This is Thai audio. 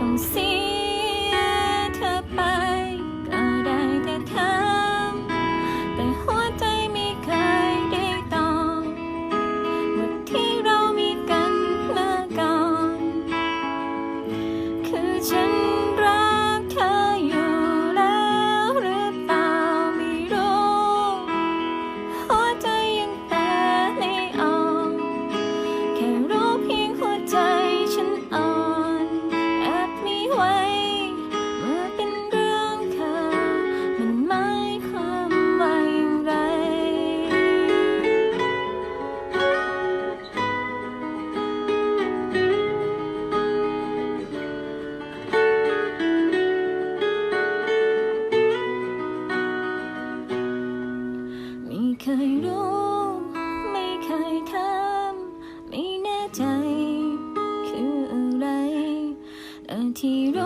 จะ เคยรู้ ไม่เคยทำไม่แน่ใจ คืออะไรแต่ที่รู้